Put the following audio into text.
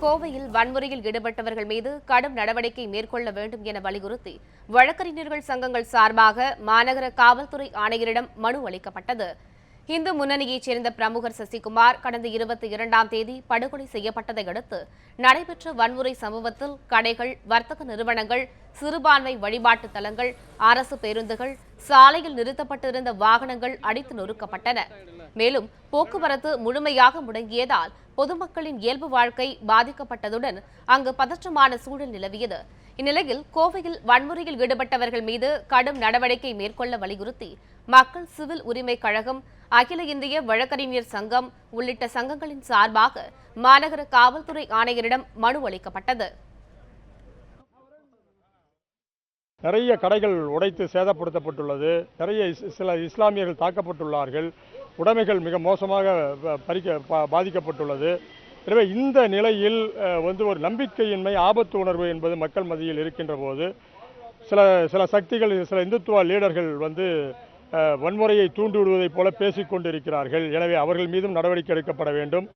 கோவையில் வன்முறையில் ஈடுபட்டவர்கள் மீது கடும் நடவடிக்கை மேற்கொள்ள வேண்டும் என வலியுறுத்தி வழக்கறிஞர்கள் சங்கங்கள் சார்பாக மாநகர காவல்துறை ஆணையரிடம் மனு அளிக்கப்பட்டது. இந்து முன்னணியைச் சேர்ந்த பிரமுகர் சசிகுமார் கடந்த இருபத்தி இரண்டாம் தேதி படுகொலை செய்யப்பட்டதை அடுத்து நடைபெற்ற வன்முறை சம்பவத்தில் கடைகள் வர்த்தக நிறுவனங்கள் சிறுபான்மை வழிபாட்டு தலங்கள் அரசு பேருந்துகள் சாலையில் நிறுத்தப்பட்டிருந்த வாகனங்கள் அடித்து நொறுக்கப்பட்டன. மேலும் போக்குவரத்து முழுமையாக முடங்கியதால் பொதுமக்களின் இயல்பு வாழ்க்கை பாதிக்கப்பட்டதுடன் அங்கு பதற்றமான சூழல் நிலவியது. இந்நிலையில் கோவையில் வன்முறையில் ஈடுபட்டவர்கள் மீது கடும் நடவடிக்கை மேற்கொள்ள வலியுறுத்தி மக்கள் சிவில் உரிமை கழகம் அகில இந்திய வழக்கறிஞர் சங்கம் உள்ளிட்ட சங்கங்களின் சார்பாக மாநகர காவல்துறை ஆணையரிடம் மனு அளிக்கப்பட்டது. நிறைய கடைகள் உடைத்து சேதப்படுத்தப்பட்டுள்ளது. நிறைய சில இஸ்லாமியர்கள் தாக்கப்பட்டுள்ளார்கள். உடைமைகள் மிக மோசமாக பறிக்க பாதிக்கப்பட்டுள்ளது. எனவே இந்த நிலையில் வந்து ஒரு நம்பிக்கையின்மை ஆபத்து உணர்வு என்பது மக்கள் மத்தியில் இருக்கின்ற போது சில சில சக்திகள் சில இந்துத்துவ லீடர்கள் வந்து வன்முறையை தூண்டிவிடுவதைப் போல பேசிக் கொண்டிருக்கிறார்கள். எனவே அவர்கள் மீதும் நடவடிக்கை எடுக்கப்பட வேண்டும்.